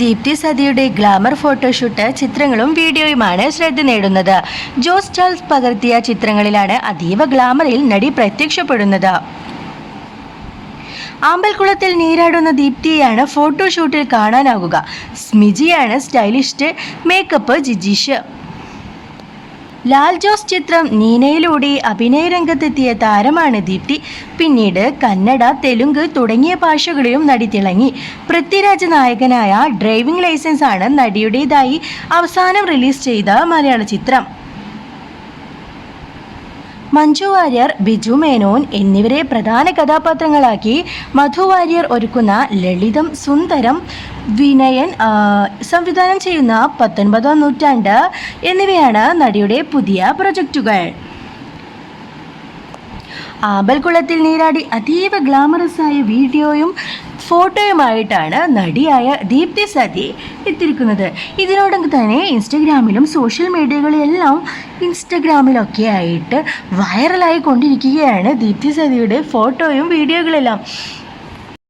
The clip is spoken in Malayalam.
ദീപ്തി സതിയുടെ ഗ്ലാമർ ഫോട്ടോഷൂട്ട് ചിത്രങ്ങളും വീഡിയോയുമാണ് ശ്രദ്ധ നേടുന്നത്. ജോസ് ചാൾസ് പകർത്തിയ ചിത്രങ്ങളിലാണ് അതീവ ഗ്ലാമറിൽ നടി പ്രത്യക്ഷപ്പെടുന്നത്. ആമ്പൽക്കുളത്തിൽ നീരാടുന്ന ദീപ്തിയെയാണ് ഫോട്ടോഷൂട്ടിൽ കാണാനാകുക സ്മിജിയാണ് സ്റ്റൈലിസ്റ്റ് മേക്കപ്പ് ജിജീഷ്. ലാൽ ജോസ് ചിത്രം നീനയിലൂടെ അഭിനയ രംഗത്തെത്തിയ താരമാണ് ദീപ്തി. പിന്നീട് കന്നഡ തെലുങ്ക് തുടങ്ങിയ ഭാഷകളിലും നടി തിളങ്ങി. പൃഥ്വിരാജ് നായകനായ ഡ്രൈവിംഗ് ലൈസൻസ് ആണ് നടിയുടേതായി അവസാനം റിലീസ് ചെയ്ത മലയാള ചിത്രം. മഞ്ജു വാര്യർ ബിജു മേനോൻ എന്നിവരെ പ്രധാന കഥാപാത്രങ്ങളാക്കി മധു വാര്യർ ഒരുക്കുന്ന ലളിതം സുന്ദരം വിനയൻ സംവിധാനം ചെയ്യുന്ന പത്തൊൻപതാം നൂറ്റാണ്ട് എന്നിവയാണ് നടിയുടെ പുതിയ പ്രൊജക്റ്റുകൾ ആബൽകുളത്തിൽ നീരാടി അതീവ ആയ വീഡിയോയും ഫോട്ടോയുമായിട്ടാണ് നടിയായ ദീപ്തി സതി എത്തിയിരിക്കുന്നത്. ഇതിനോടൊപ്പം തന്നെ ഇൻസ്റ്റഗ്രാമിലും സോഷ്യൽ മീഡിയകളിലെല്ലാം ഇൻസ്റ്റഗ്രാമിലൊക്കെ ആയിട്ട് വൈറലായി കൊണ്ടിരിക്കുകയാണ് ദീപ്തി സതിയുടെ ഫോട്ടോയും വീഡിയോകളെല്ലാം.